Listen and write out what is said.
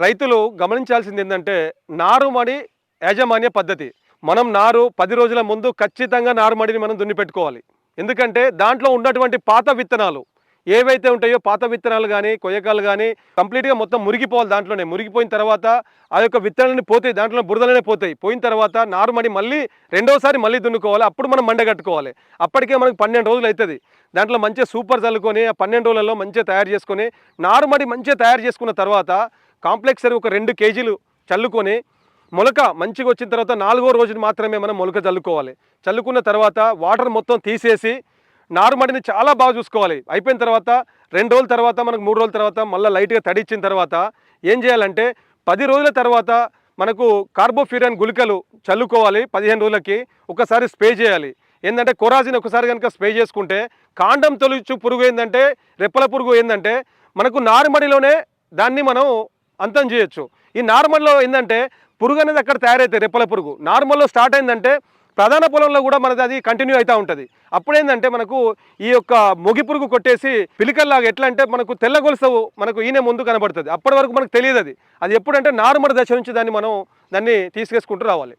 రైతులు గమనించాల్సింది ఏంటంటే నారుమడి యాజమాన్య పద్ధతి. మనం నారు పది రోజుల ముందు ఖచ్చితంగా నారుమడిని మనం దున్నిపెట్టుకోవాలి ఎందుకంటే దాంట్లో ఉన్నటువంటి పాత విత్తనాలు ఏవైతే ఉంటాయో పాత విత్తనాలు కానీ కొయ్యకాలు కానీ కంప్లీట్గా మొత్తం మురిగిపోవాలి దాంట్లోనే. మురిగిపోయిన తర్వాత ఆ యొక్క విత్తనాలని పోతాయి దాంట్లో బురదలనే పోతాయి. పోయిన తర్వాత నారుమడి మళ్ళీ రెండోసారి మళ్ళీ దున్నుకోవాలి. అప్పుడు మనం మండ కట్టుకోవాలి. అప్పటికే మనకు పన్నెండు రోజులు అవుతుంది దాంట్లో మంచిగా సూపర్ చల్లుకొని ఆ పన్నెండు రోజులలో మంచిగా తయారు చేసుకొని నారుమడి మంచిగా తయారు చేసుకున్న తర్వాత కాంప్లెక్స్ ఎరువు ఒక రెండు కేజీలు చల్లుకొని మొలక మంచిగా వచ్చిన తర్వాత నాలుగో రోజున మాత్రమే మనం మొలక చల్లుకోవాలి. చల్లుకున్న తర్వాత వాటర్ మొత్తం తీసేసి నారుమడిని చాలా బాగా చూసుకోవాలి. అయిపోయిన తర్వాత రెండు రోజుల తర్వాత మనకు మూడు రోజుల తర్వాత మళ్ళీ లైట్గా తడిచ్చిన తర్వాత ఏం చేయాలంటే పది రోజుల తర్వాత మనకు కార్బోఫ్యూరన్ గుళికలు చల్లుకోవాలి పదిహేను రోజులకి. ఒకసారి స్ప్రే చేయాలి. ఏంటంటే కొరాజిన్ ఒకసారి కనుక స్ప్రే చేసుకుంటే కాండం తొలుచు పురుగు ఏంటంటే రెప్పల పురుగు ఏంటంటే మనకు నారుమడిలోనే దాన్ని మనం అంతం చేయొచ్చు. ఈ నార్మల్లో ఏంటంటే పురుగు అనేది అక్కడ తయారైతే రెప్పల పురుగు. నార్మల్లో స్టార్ట్ అయిందంటే ప్రధాన పొలంలో కూడా మనది అది కంటిన్యూ అవుతూ ఉంటుంది. అప్పుడు ఏంటంటే మనకు ఈ యొక్క మొగి పురుగు కొట్టేసి పిలికల్లాగా ఎట్లా అంటే మనకు తెల్ల గొలుసవు మనకు ఈయన ముందు కనబడుతుంది. అప్పటి వరకు మనకు తెలియదు అది అది ఎప్పుడంటే నార్మల్ దశ నుంచి దాన్ని మనం దాన్ని తీసుకేసుకుంటూ రావాలి.